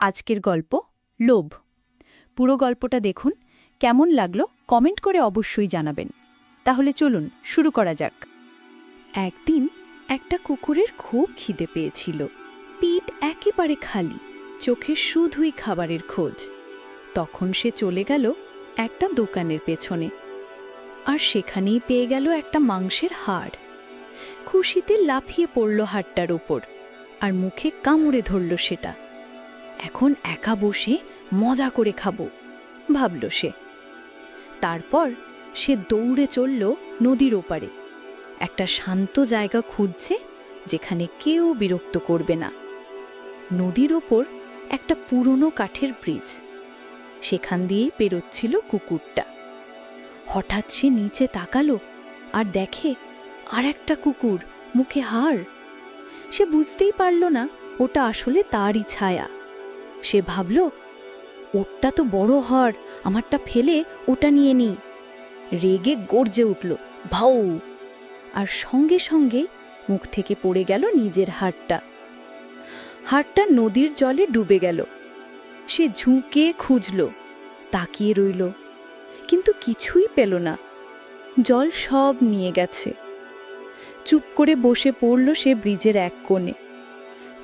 আজকের গল্প, লোভ। পুরো গল্পটা দেখুন। কেমন লাগল কমেন্ট করে অবশ্যই জানাবেন। তাহলে চলুন, শুরু করা যাক। একদিন একটা কুকুরের খুব খিদে পেয়েছিল। পিঠ একেবারে খালি, চোখে শুধুই খাবারের খোঁজ। তখন সে চলে গেল একটা দোকানের পেছনে। আর সেখানেই পেয়ে গেল একটা মাংসের হাড়। খুশিতে লাফিয়ে পড়ল হাড়টার ওপর আর মুখে কামড়ে ধরল সেটা। এখন একা বসে মজা করে খাব, ভাবল সে। তারপর সে দৌড়ে চলল নদীর ওপারে। একটা শান্ত জায়গা খুঁজছে যেখানে কেউ বিরক্ত করবে না। নদীর ওপর একটা পুরনো কাঠের ব্রিজ। সেখান দিয়েই পেরোচ্ছিল কুকুরটা। হঠাৎ সে নিচে তাকালো আর দেখে আর একটা কুকুর মুখে হাড়। সে বুঝতেই পারল না ওটা আসলে তারই ছায়া। সে ভাবল, ওরটা তো বড় হাড় আমারটা ফেলে ওটা নিয়ে নি। রেগে গর্জে উঠল, ভাউ! আর সঙ্গে সঙ্গে মুখ থেকে পড়ে গেল নিজের হাড়টা। হাড়টা নদীর জলে ডুবে গেল। সে ঝুঁকে খুঁজল, তাকিয়ে রইল, কিন্তু কিছুই পেল না। জল সব নিয়ে গেছে। চুপ করে বসে পড়ল সে ব্রিজের এক কোণে।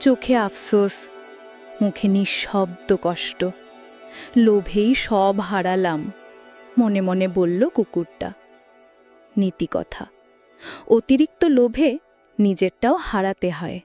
চোখে আফসোস মুখে নিঃশব্দ কষ্ট। লোভেই সব হারালাম, মনে মনে বলল কুকুরটা। নীতিকথা। অতিরিক্ত লোভে নিজেরটাও হারাতে হয়।